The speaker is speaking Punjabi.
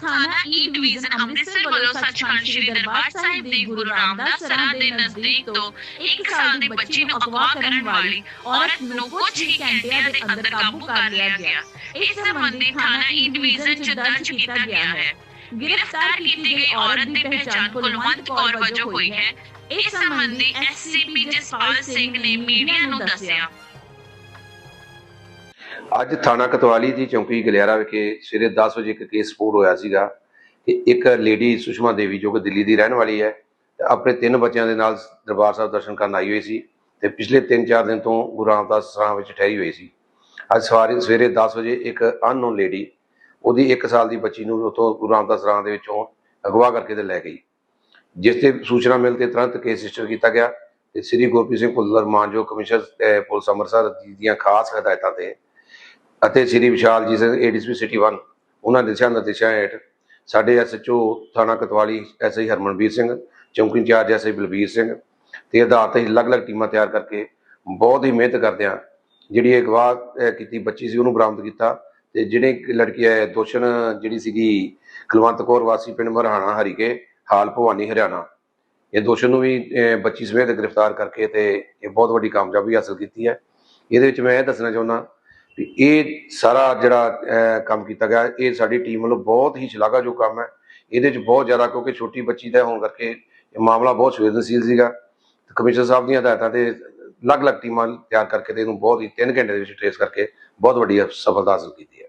ਥਾਣਾ ਈ ਡਿਵੀਜ਼ਨ ਅੰਮ੍ਰਿਤਸਰ ਵੱਲੋਂ ਸੱਚਖੰਡ ਸ੍ਰੀ ਦਰਬਾਰ ਸਾਹਿਬ ਦੇ ਗੁਰੂ ਰਾਮਦਾਸ ਸਰਾਂ ਦੇ ਨਜ਼ਦੀਕ ਤੋਂ 1 ਸਾਲ ਦੀ ਬੱਚੀ ਨੂੰ ਅਗਵਾ ਕਰਨ ਵਾਲੀ ਔਰਤ ਨੂੰ ਕੁਝ ਹੀ ਘੰਟਿਆਂ ਦੇ ਅੰਦਰ ਕਾਬੂ ਕਰ ਲਿਆ ਗਿਆ ਇਸ ਸੰਬੰਧੀ ਥਾਣਾ ਈ ਡਿਵੀਜ਼ਨ ਚ ਦਰਜ ਕੀਤਾ ਗਿਆ ਹੈ ਗ੍ਰਿਫਤਾਰ ਕੀਤੀ ਗਈ ਔਰਤ ਦੀ ਪਹਿਚਾਣ ਕੁਲਵੰਤ ਕੌਰ ਵਜੋਂ ਹੋਈ ਹੈ ਇਸ ਸੰਬੰਧੀ ਐਸਸੀਪੀ ਜਸਪਾਲ ਸਿੰਘ ਨੇ ਮੀਡੀਆ ਨੂੰ ਦੱਸਿਆ ਅੱਜ ਥਾਣਾ ਕਤਵਾਲੀ ਦੀ ਚੌਂਕੀ ਗਲਿਆਰਾ ਵਿਖੇ ਸਵੇਰੇ 10 ਵਜੇ ਇੱਕ ਕੇਸ ਰਿਪੋਰਟ ਹੋਇਆ ਸੀਗਾ ਕਿ ਇੱਕ ਲੇਡੀ ਸੁਸ਼ਮਾ ਦੇਵੀ ਜੋ ਕਿ ਦਿੱਲੀ ਦੀ ਰਹਿਣ ਵਾਲੀ ਹੈ, ਤੇ ਆਪਣੇ ਤਿੰਨ ਬੱਚਿਆਂ ਦੇ ਨਾਲ ਦਰਬਾਰ ਸਾਹਿਬ ਦਰਸ਼ਨ ਕਰਨ ਆਈ ਹੋਈ ਸੀ ਤੇ ਪਿਛਲੇ 3-4 ਦਿਨ ਤੋਂ ਗੁਰੂ ਰਾਮਦਾਸ ਸਰਾਂ ਵਿੱਚ ਠਹਿਰੀ ਹੋਈ ਸੀ। ਅੱਜ ਸਵਾਰੇ ਸਵੇਰੇ 10 ਵਜੇ ਇੱਕ ਅਨਨੋਨ ਲੇਡੀ, ਉਹਦੀ 1 ਸਾਲ ਦੀ ਬੱਚੀ ਨੂੰ ਉੱਥੋਂ ਗੁਰੂ ਰਾਮਦਾਸ ਸਰਾਂ ਦੇ ਵਿੱਚੋਂ ਅਗਵਾ ਕਰਕੇ ਤੇ ਲੈ ਗਈ। ਜਿਸ ਤੇ ਸੂਚਨਾ ਮਿਲ ਤੇ ਤੁਰੰਤ ਕੇਸ ਰਜਿਸਟਰ ਕੀਤਾ ਗਿਆ ਤੇ ਸ੍ਰੀ ਗੁਰਪ੍ਰੀਤ ਸਿੰਘ ਭੁੱਲਰ ਮਾਨਯੋਗ ਕਮਿਸ਼ਨਰ ਪੁਲਿਸ ਅੰਮ੍ਰਿਤਸਰ ਦੀਆਂ ਖਾਸ ਹਦਾਇਤਾਂ ਤੇ ਅਤੇ ਸ੍ਰੀ ਵਿਸ਼ਾਲ ਜੀ ਸਿੰਘ ਏਡੀਸਪੀ ਸਿਟੀ 1 ਉਹਨਾਂ ਦਿਸ਼ਾ ਨਿਰਦੇਸ਼ਾਂ ਹੇਠ ਸਾਡੇ ਐਸਐਚਓ ਥਾਣਾ ਕਤਵਾਲੀ ਐਸਆਈ ਹਰਮਨਵੀਰ ਸਿੰਘ ਚੌਂਕੀ ਇੰਚਾਰਜ ਐਸਆਈ ਬਲਬੀਰ ਸਿੰਘ ਤੇ ਆਧਾਰ ਤੇ ਅਲੱਗ-ਅਲੱਗ ਟੀਮਾਂ ਤਿਆਰ ਕਰਕੇ ਬਹੁਤ ਹੀ ਮਿਹਨਤ ਕਰਦਿਆਂ ਜਿਹੜੀ ਇਹ ਗਵਾਹ ਕੀਤੀ ਬੱਚੀ ਸੀ ਉਹਨੂੰ ਬਰਾਮਦ ਕੀਤਾ ਤੇ ਜਿਹੜੇ ਲੜਕੀ ਹੈ ਦੋਸ਼ਣ ਜਿਹੜੀ ਸੀਗੀ ਕੁਲਵੰਤ ਕੌਰ ਵਾਸੀ ਪਿੰਡ ਮਰਹਾਣਾ ਹਰੀਕੇ ਹਾਲ ਭਵਾਨੀ ਹਰਿਆਣਾ ਇਹ ਦੋਸ਼ਣ ਨੂੰ ਵੀ ਅਹ, ਬੱਚੀ ਸਮੇਤ ਗ੍ਰਿਫਤਾਰ ਕਰਕੇ ਤੇ ਇਹ ਬਹੁਤ ਵੱਡੀ ਕਾਮਯਾਬੀ ਹਾਸਲ ਕੀਤੀ ਹੈ। ਇਹਦੇ ਵਿੱਚ ਮੈਂ ਇਹ ਦੱਸਣਾ ਚਾਹੁੰਦਾ ਵੀ ਇਹ ਸਾਰਾ ਜਿਹੜਾ ਕੰਮ ਕੀਤਾ ਗਿਆ, ਇਹ ਸਾਡੀ ਟੀਮ ਵੱਲੋਂ ਬਹੁਤ ਹੀ ਸ਼ਲਾਘਾਯੋਗ ਕੰਮ ਹੈ। ਇਹਦੇ ਵਿੱਚ ਬਹੁਤ ਜ਼ਿਆਦਾ ਕਿਉਂਕਿ ਛੋਟੀ ਬੱਚੀ ਦਾ ਹੋਣ ਕਰਕੇ ਇਹ ਮਾਮਲਾ ਬਹੁਤ ਸੰਵੇਦਨਸ਼ੀਲ ਸੀਗਾ। ਤੇ ਕਮਿਸ਼ਨਰ ਸਾਹਿਬ ਦੀਆਂ ਹਦਾਇਤਾਂ ਤੇ ਅਲੱਗ-ਅਲੱਗ ਟੀਮਾਂ ਤਿਆਰ ਕਰਕੇ ਤੇ ਇਹਨੂੰ ਬਹੁਤ ਹੀ 3 ਘੰਟੇ ਦੇ ਵਿੱਚ ਟ੍ਰੇਸ ਕਰਕੇ ਬਹੁਤ ਵੱਡੀ ਸਫਲਤਾ ਹਾਸਲ ਕੀਤੀ ਹੈ।